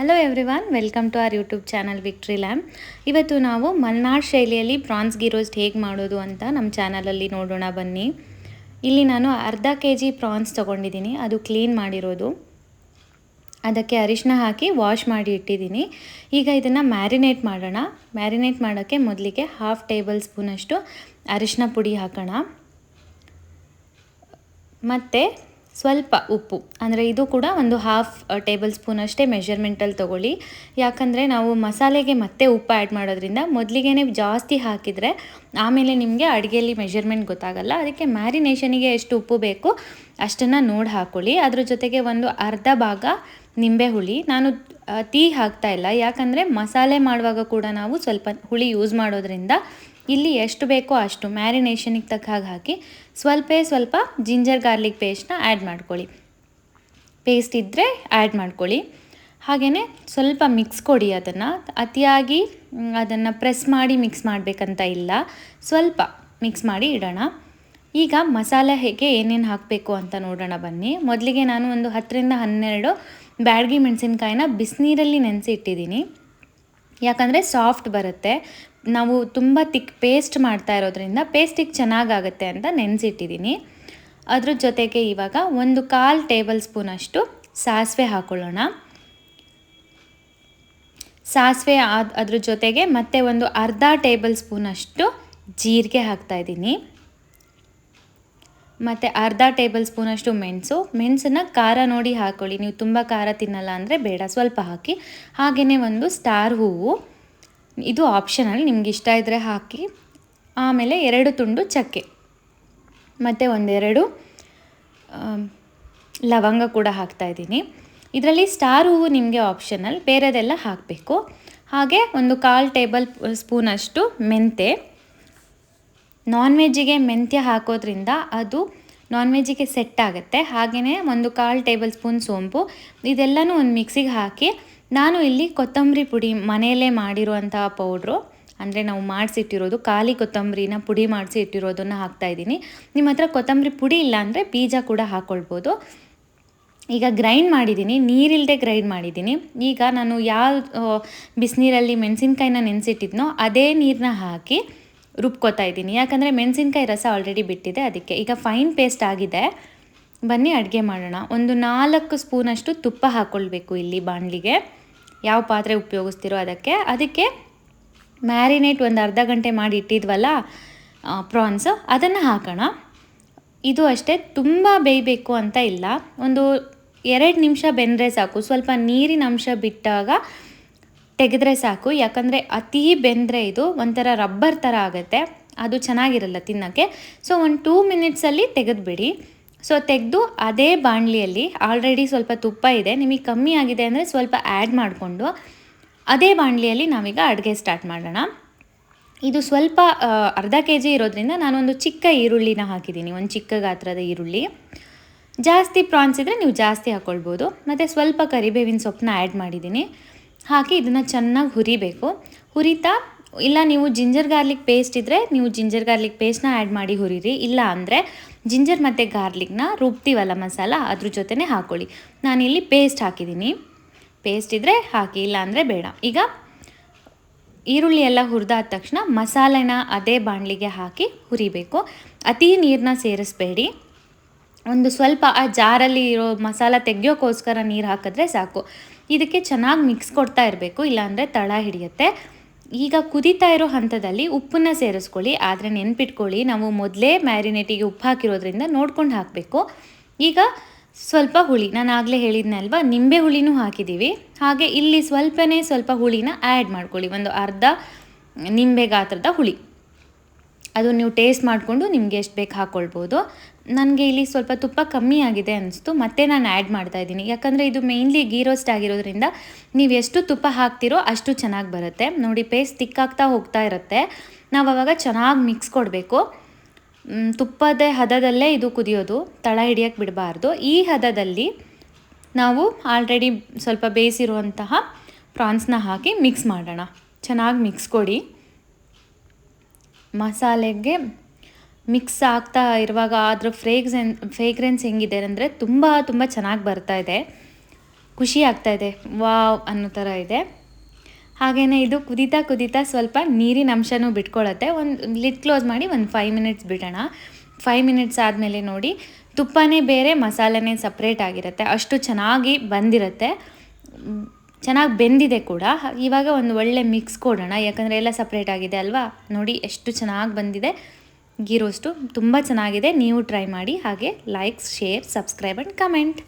Hello everyone welcome to our YouTube channel victory Lam ಇವತ್ತು ನಾವು ಮಲ್ನಾಡ್ ಶೈಲಿಯಲ್ಲಿ ಪ್ರಾನ್ಸ್ ಗೀ ರೋಸ್ಟ್ ಹೇಗೆ ಮಾಡೋದು ಅಂತ ನಮ್ಮ ಚಾನಲಲ್ಲಿ ನೋಡೋಣ ಬನ್ನಿ. ಇಲ್ಲಿ ನಾನು ಅರ್ಧ ಕೆ ಜಿ ಪ್ರಾನ್ಸ್ ತೊಗೊಂಡಿದ್ದೀನಿ, ಅದು ಕ್ಲೀನ್ ಮಾಡಿರೋದು. ಅದಕ್ಕೆ ಅರಿಶಿನ ಹಾಕಿ ವಾಶ್ ಮಾಡಿ ಇಟ್ಟಿದ್ದೀನಿ. ಈಗ ಇದನ್ನು ಮ್ಯಾರಿನೇಟ್ ಮಾಡೋಣ. ಮ್ಯಾರಿನೇಟ್ ಮಾಡೋಕ್ಕೆ ಮೊದಲಿಗೆ ಹಾಫ್ ಟೇಬಲ್ ಸ್ಪೂನಷ್ಟು ಅರಿಶಿನ ಪುಡಿ ಹಾಕೋಣ. ಮತ್ತು ಸ್ವಲ್ಪ ಉಪ್ಪು, ಅಂದರೆ ಇದು ಕೂಡ ಒಂದು ಹಾಫ್ ಟೇಬಲ್ ಸ್ಪೂನ್ ಅಷ್ಟೇ ಮೆಷರ್ಮೆಂಟಲ್ಲಿ ತೊಗೊಳ್ಳಿ. ಯಾಕಂದರೆ ನಾವು ಮಸಾಲೆಗೆ ಮತ್ತೆ ಉಪ್ಪು ಆ್ಯಡ್ ಮಾಡೋದ್ರಿಂದ ಮೊದಲಿಗೆ ಜಾಸ್ತಿ ಹಾಕಿದರೆ ಆಮೇಲೆ ನಿಮಗೆ ಅಡುಗೆಯಲ್ಲಿ ಮೆಷರ್ಮೆಂಟ್ ಗೊತ್ತಾಗಲ್ಲ. ಅದಕ್ಕೆ ಮ್ಯಾರಿನೇಷನಿಗೆ ಎಷ್ಟು ಉಪ್ಪು ಬೇಕು ಅಷ್ಟನ್ನು ನೋಡಿ ಹಾಕೊಳ್ಳಿ. ಅದ್ರ ಜೊತೆಗೆ ಒಂದು ಅರ್ಧ ಭಾಗ ನಿಂಬೆ ಹುಳಿ. ನಾನು ಟೀ ಹಾಕ್ತಾ ಇಲ್ಲ. ಯಾಕಂದರೆ ಮಸಾಲೆ ಮಾಡುವಾಗ ಕೂಡ ನಾವು ಸ್ವಲ್ಪ ಹುಳಿ ಯೂಸ್ ಮಾಡೋದ್ರಿಂದ ಇಲ್ಲಿ ಎಷ್ಟು ಬೇಕೋ ಅಷ್ಟು ಮ್ಯಾರಿನೇಷನಿಗೆ ತಕ್ಕ ಹಾಗೆ ಹಾಕಿ ಸ್ವಲ್ಪ ಸ್ವಲ್ಪ ಜಿಂಜರ್ ಗಾರ್ಲಿಕ್ ಪೇಸ್ಟ್ನ ಆ್ಯಡ್ ಮಾಡ್ಕೊಳ್ಳಿ. ಪೇಸ್ಟ್ ಇದ್ದರೆ ಆ್ಯಡ್ ಮಾಡ್ಕೊಳ್ಳಿ. ಹಾಗೆಯೇ ಸ್ವಲ್ಪ ಮಿಕ್ಸ್ ಕೊಡಿ ಅದನ್ನು. ಅತಿಯಾಗಿ ಅದನ್ನು ಪ್ರೆಸ್ ಮಾಡಿ ಮಿಕ್ಸ್ ಮಾಡಬೇಕಂತ ಇಲ್ಲ. ಸ್ವಲ್ಪ ಮಿಕ್ಸ್ ಮಾಡಿ ಇಡೋಣ. ಈಗ ಮಸಾಲೆ ಹೇಗೆ ಏನೇನು ಹಾಕಬೇಕು ಅಂತ ನೋಡೋಣ ಬನ್ನಿ. ಮೊದಲಿಗೆ ನಾನು ಒಂದು ಹತ್ತರಿಂದ ಹನ್ನೆರಡು ಬ್ಯಾಡಗಿ ಮೆಣಸಿನ್ಕಾಯಿನ ಬಿಸಿನೀರಲ್ಲಿ ನೆನೆಸಿ ಇಟ್ಟಿದ್ದೀನಿ ಯಾಕಂದರೆ ಸಾಫ್ಟ್ ಬರುತ್ತೆ. ನಾವು ತುಂಬ ತಿಕ್ ಪೇಸ್ಟ್ ಮಾಡ್ತಾ ಇರೋದ್ರಿಂದ ಪೇಸ್ಟಿಗೆ ಚೆನ್ನಾಗಾಗುತ್ತೆ ಅಂತ ನೆನೆಸಿಟ್ಟಿದ್ದೀನಿ ಅದ್ರ ಜೊತೆಗೆ ಇವಾಗ ಒಂದು ಕಾಲು ಟೇಬಲ್ ಸ್ಪೂನಷ್ಟು ಸಾಸಿವೆ ಹಾಕೊಳ್ಳೋಣ. ಸಾಸಿವೆ ಅದ್ರ ಜೊತೆಗೆ ಮತ್ತೆ ಒಂದು ಅರ್ಧ ಟೇಬಲ್ ಸ್ಪೂನಷ್ಟು ಜೀರಿಗೆ ಹಾಕ್ತಾಯಿದ್ದೀನಿ ಮತ್ತು ಅರ್ಧ ಟೇಬಲ್ ಸ್ಪೂನಷ್ಟು ಮೆಣಸು, ಮೆಣಸನ್ನು ಖಾರ ನೋಡಿ ಹಾಕೊಳ್ಳಿ. ನೀವು ತುಂಬ ಖಾರ ತಿನ್ನಲ್ಲ ಅಂದರೆ ಬೇಡ, ಸ್ವಲ್ಪ ಹಾಕಿ. ಹಾಗೆಯೇ ಒಂದು ಸ್ಟಾರ್ ಹೂವು. ಇದು ಆಪ್ಷನಲ್ ನಿಮ್ಗೆ ಇಷ್ಟ ಇದ್ದರೆ ಹಾಕಿ. ಆಮೇಲೆ ಎರಡು ತುಂಡು ಚಕ್ಕೆ. ಮತ್ತು ಒಂದೆರಡು ಲವಂಗ ಕೂಡ ಹಾಕ್ತಾಯಿದ್ದೀನಿ ಇದರಲ್ಲಿ ಸ್ಟಾರ್ ಹೂವು ನಿಮಗೆ ಆಪ್ಷನಲ್ ಬೇರೆದೆಲ್ಲ ಹಾಕಬೇಕು. ಹಾಗೆ ಒಂದು ಕಾಲು ಟೇಬಲ್ ಸ್ಪೂನಷ್ಟು ಮೆಂತೆ ನಾನ್ ವೆಜ್ಜಿಗೆ ಮೆಂತ್ಯ ಹಾಕೋದ್ರಿಂದ ಅದು ನಾನ್ ವೆಜ್ಜಿಗೆ ಸೆಟ್ ಆಗುತ್ತೆ. ಹಾಗೆಯೇ ಒಂದು ಕಾಲು ಟೇಬಲ್ ಸ್ಪೂನ್ ಸೋಂಪು. ಇದೆಲ್ಲನೂ ಒಂದು ಮಿಕ್ಸಿಗೆ ಹಾಕಿ ನಾನು ಇಲ್ಲಿ ಕೊತ್ತಂಬರಿ ಪುಡಿ ಮನೆಯಲ್ಲೇ ಮಾಡಿರುವಂತಹ ಪೌಡ್ರು. ಅಂದರೆ ನಾವು ಮಾಡಿಸಿಟ್ಟಿರೋದು ಖಾಲಿ ಕೊತ್ತಂಬರಿನ ಪುಡಿ ಮಾಡಿಸಿ ಇಟ್ಟಿರೋದನ್ನು ಹಾಕ್ತಾಯಿದ್ದೀನಿ ನಿಮ್ಮ ಹತ್ರ ಕೊತ್ತಂಬರಿ ಪುಡಿ ಇಲ್ಲ ಅಂದರೆ ಬೀಜ ಕೂಡ ಹಾಕ್ಕೊಳ್ಬೋದು ಈಗ ಗ್ರೈಂಡ್ ಮಾಡಿದ್ದೀನಿ ನೀರಿಲ್ಲದೆ ಗ್ರೈಂಡ್ ಮಾಡಿದ್ದೀನಿ. ಈಗ ನಾನು ಯಾವ ಬಿಸಿನೀರಲ್ಲಿ ಮೆಣಸಿನ್ಕಾಯಿನ ನೆನೆಸಿಟ್ಟಿದ್ನೋ ಅದೇ ನೀರನ್ನ ಹಾಕಿ ರುಬ್ಕೋತಾ ಇದ್ದೀನಿ. ಯಾಕಂದರೆ ಮೆಣಸಿನ್ಕಾಯಿ ರಸ ಆಲ್ರೆಡಿ ಬಿಟ್ಟಿದೆ, ಅದಕ್ಕೆ ಈಗ ಫೈನ್ ಪೇಸ್ಟ್ ಆಗಿದೆ. ಬನ್ನಿ ಅಡುಗೆ ಮಾಡೋಣ. ಒಂದು ನಾಲ್ಕು ಸ್ಪೂನಷ್ಟು ತುಪ್ಪ ಹಾಕ್ಕೊಳ್ಬೇಕು ಇಲ್ಲಿ ಬಾಣಲಿಗೆ. ಯಾವ ಪಾತ್ರೆ ಉಪಯೋಗಿಸ್ತಿರೋ ಅದಕ್ಕೆ. ಅದಕ್ಕೆ ಮ್ಯಾರಿನೇಟ್ ಒಂದು ಅರ್ಧ ಗಂಟೆ ಮಾಡಿ ಇಟ್ಟಿದ್ವಲ್ಲ ಪ್ರಾನ್ಸ್ ಅದನ್ನು ಹಾಕೋಣ. ಇದು ಅಷ್ಟೇ, ತುಂಬ ಬೇಯಬೇಕು ಅಂತ ಇಲ್ಲ. ಒಂದು ಎರಡು ನಿಮಿಷ ಬೆಂದರೆ ಸಾಕು. ಸ್ವಲ್ಪ ನೀರಿನ ಅಂಶ ಬಿಟ್ಟಾಗ ತೆಗೆದ್ರೆ ಸಾಕು. ಯಾಕಂದರೆ ಅತಿ ಬೆಂದರೆ ಇದು, ಒಂಥರ ರಬ್ಬರ್ ಥರ ಆಗುತ್ತೆ. ಅದು ಚೆನ್ನಾಗಿರಲ್ಲ ತಿನ್ನೋಕ್ಕೆ. ಸೊ ಒಂದು ಟೂ ಮಿನಿಟ್ಸಲ್ಲಿ ತೆಗೆದುಬಿಡಿ. ಸೊ ತೆಗೆದು ಅದೇ ಬಾಣಲಿಯಲ್ಲಿ ಆಲ್ರೆಡಿ ಸ್ವಲ್ಪ ತುಪ್ಪ ಇದೆ. ನಿಮಗೆ ಕಮ್ಮಿ ಆಗಿದೆ ಅಂದರೆ ಸ್ವಲ್ಪ ಆ್ಯಡ್ ಮಾಡಿಕೊಂಡು ಅದೇ ಬಾಣಲಿಯಲ್ಲಿ ನಾವೀಗ ಅಡುಗೆ ಸ್ಟಾರ್ಟ್ ಮಾಡೋಣ. ಇದು ಸ್ವಲ್ಪ ಅರ್ಧ ಕೆ ಜಿ ಇರೋದ್ರಿಂದ ನಾನೊಂದು ಚಿಕ್ಕ ಈರುಳ್ಳಿನ ಹಾಕಿದ್ದೀನಿ. ಒಂದು ಚಿಕ್ಕ ಗಾತ್ರದ ಈರುಳ್ಳಿ. ಜಾಸ್ತಿ ಪ್ರಾನ್ಸ್ ಇದ್ದರೆ ನೀವು ಜಾಸ್ತಿ ಹಾಕ್ಕೊಳ್ಬೋದು ಮತ್ತು ಸ್ವಲ್ಪ ಕರಿಬೇವಿನ ಸೊಪ್ಪನ್ನ ಆ್ಯಡ್ ಮಾಡಿದ್ದೀನಿ. ಹಾಕಿ ಇದನ್ನು ಚೆನ್ನಾಗಿ ಹುರಿಬೇಕು. ಹುರಿತಾ ಇಲ್ಲ ನೀವು ಜಿಂಜರ್ ಗಾರ್ಲಿಕ್ ಪೇಸ್ಟ್ ಇದ್ದರೆ ನೀವು ಜಿಂಜರ್ ಗಾರ್ಲಿಕ್ ಪೇಸ್ಟ್ನ ಆ್ಯಡ್ ಮಾಡಿ ಹುರಿರಿ. ಇಲ್ಲ ಅಂದರೆ ಜಿಂಜರ್ ಮತ್ತು ಗಾರ್ಲಿಕ್ನ ರುಬ್ತೀವಲ್ಲ ಮಸಾಲ, ಅದ್ರ ಜೊತೆನೇ ಹಾಕ್ಕೊಳ್ಳಿ ನಾನಿಲ್ಲಿ ಪೇಸ್ಟ್ ಹಾಕಿದ್ದೀನಿ. ಪೇಸ್ಟ್ ಇದ್ದರೆ ಹಾಕಿ, ಇಲ್ಲ ಅಂದರೆ ಬೇಡ. ಈಗ ಈರುಳ್ಳಿ ಎಲ್ಲ ಹುರಿದಾದ ತಕ್ಷಣ ಮಸಾಲೆನ ಅದೇ ಬಾಣಲಿಗೆ ಹಾಕಿ ಹುರಿಬೇಕು. ಅತಿ ನೀರನ್ನ ಸೇರಿಸ್ಬೇಡಿ. ಒಂದು ಸ್ವಲ್ಪ ಆ ಜಾರಲ್ಲಿ ಇರೋ ಮಸಾಲ ತೆಗೆಯೋಕ್ಕೋಸ್ಕರ ನೀರು ಹಾಕಿದ್ರೆ ಸಾಕು. ಇದಕ್ಕೆ ಚೆನ್ನಾಗಿ ಮಿಕ್ಸ್ ಕೊಡ್ತಾ ಇರಬೇಕು. ಇಲ್ಲಾಂದರೆ ತಳ ಹಿಡಿಯುತ್ತೆ. ಈಗ ಕುದೀತಾ ಇರೋ ಹಂತದಲ್ಲಿ ಉಪ್ಪನ್ನು ಸೇರಿಸ್ಕೊಳ್ಳಿ, ಆದರೆ ನೆನ್ಪಿಟ್ಕೊಳ್ಳಿ, ನಾವು ಮೊದಲೇ ಮ್ಯಾರಿನೇಟಿಗೆ ಉಪ್ಪು ಹಾಕಿರೋದ್ರಿಂದ ನೋಡ್ಕೊಂಡು ಹಾಕಬೇಕು. ಈಗ ಸ್ವಲ್ಪ ಹುಳಿ, ನಾನು ಆಗಲೇ ಹೇಳಿದ್ನಲ್ವ, ನಿಂಬೆ ಹುಳಿನೂ ಹಾಕಿದ್ದೀವಿ ಹಾಗೆ ಇಲ್ಲಿ ಸ್ವಲ್ಪನೇ ಸ್ವಲ್ಪ ಹುಳಿನ ಆ್ಯಡ್ ಮಾಡ್ಕೊಳ್ಳಿ, ಒಂದು ಅರ್ಧ ನಿಂಬೆ ಗಾತ್ರದ ಹುಳಿ. ಅದು ನೀವು ಟೇಸ್ಟ್ ಮಾಡಿಕೊಂಡು ನಿಮಗೆ ಎಷ್ಟು ಬೇಕು ಹಾಕ್ಕೊಳ್ಬೋದು ನನಗೆ ಇಲ್ಲಿ ಸ್ವಲ್ಪ ತುಪ್ಪ ಕಮ್ಮಿ ಆಗಿದೆ ಅನಿಸ್ತು, ಮತ್ತೆ ನಾನು ಆ್ಯಡ್ ಮಾಡ್ತಾ ಇದ್ದೀನಿ. ಯಾಕಂದರೆ ಇದು ಮೇಯ್ನ್ಲಿ ಗೀ ರೋಸ್ಟ್ ಆಗಿರೋದ್ರಿಂದ ನೀವು ಎಷ್ಟು ತುಪ್ಪ ಹಾಕ್ತಿರೋ ಅಷ್ಟು ಚೆನ್ನಾಗಿ ಬರುತ್ತೆ. ನೋಡಿ ಪೇಸ್ಟ್ ತಿಕ್ಕಾಗ್ತಾ ಹೋಗ್ತಾ ಇರುತ್ತೆ. ನಾವು ಅವಾಗ ಚೆನ್ನಾಗಿ ಮಿಕ್ಸ್ ಕೊಡಬೇಕು. ತುಪ್ಪದ ಹದದಲ್ಲೇ ಇದು ಕುದಿಯೋದು, ತಳ ಹಿಡಿಯೋಕ್ಕೆ ಬಿಡಬಾರ್ದು. ಈ ಹದದಲ್ಲಿ ನಾವು ಆಲ್ರೆಡಿ ಸ್ವಲ್ಪ ಬೇಯಿಸಿರುವಂತಹ ಪ್ರಾನ್ಸ್ನ ಹಾಕಿ ಮಿಕ್ಸ್ ಮಾಡೋಣ. ಚೆನ್ನಾಗಿ ಮಿಕ್ಸ್ ಕೊಡಿ. ಮಸಾಲೆಗೆ ಮಿಕ್ಸ್ ಆಗ್ತಾ ಇರುವಾಗ ಅದ್ರ ಫ್ರೇಗ್ಸೆನ್ ಫ್ರೇಗ್ರೆನ್ಸ್ ಹೆಂಗಿದೆ ಅಂದರೆ ತುಂಬ ತುಂಬ ಚೆನ್ನಾಗಿ ಬರ್ತಾ ಇದೆ. ಖುಷಿ ಆಗ್ತಾ ಇದೆ. ವಾವ್ ಅನ್ನೋ ಥರ ಇದೆ. ಹಾಗೆಯೇ ಇದು ಕುದೀತಾ ಕುದೀತಾ ಸ್ವಲ್ಪ ನೀರಿನ ಅಂಶನೂ ಬಿಟ್ಕೊಳ್ಳುತ್ತೆ ಒಂದು ಲಿಡ್ ಕ್ಲೋಸ್ ಮಾಡಿ ಒಂದು ಫೈವ್ ಮಿನಿಟ್ಸ್ ಬಿಡೋಣ. ಫೈವ್ ಮಿನಿಟ್ಸ್ ಆದಮೇಲೆ ನೋಡಿ, ತುಪ್ಪನೇ ಬೇರೆ, ಮಸಾಲೆನೇ ಸಪ್ರೇಟ್ ಆಗಿರುತ್ತೆ. ಅಷ್ಟು ಚೆನ್ನಾಗಿ ಬಂದಿರುತ್ತೆ. ಚೆನ್ನಾಗಿ ಬೆಂದಿದೆ ಕೂಡ. ಇವಾಗ ಒಂದು ಒಳ್ಳೆ ಮಿಕ್ಸ್ ಕೊಡೋಣ. ಯಾಕಂದರೆ ಎಲ್ಲ ಸಪ್ರೇಟ್ ಆಗಿದೆ ಅಲ್ವಾ? ನೋಡಿ ಎಷ್ಟು ಚೆನ್ನಾಗಿ ಬಂದಿದೆ. ಗೀ ರೋಸ್ಟು ತುಂಬ ಚೆನ್ನಾಗಿದೆ. ನೀವು ಟ್ರೈ ಮಾಡಿ. ಹಾಗೆ likes share subscribe and comment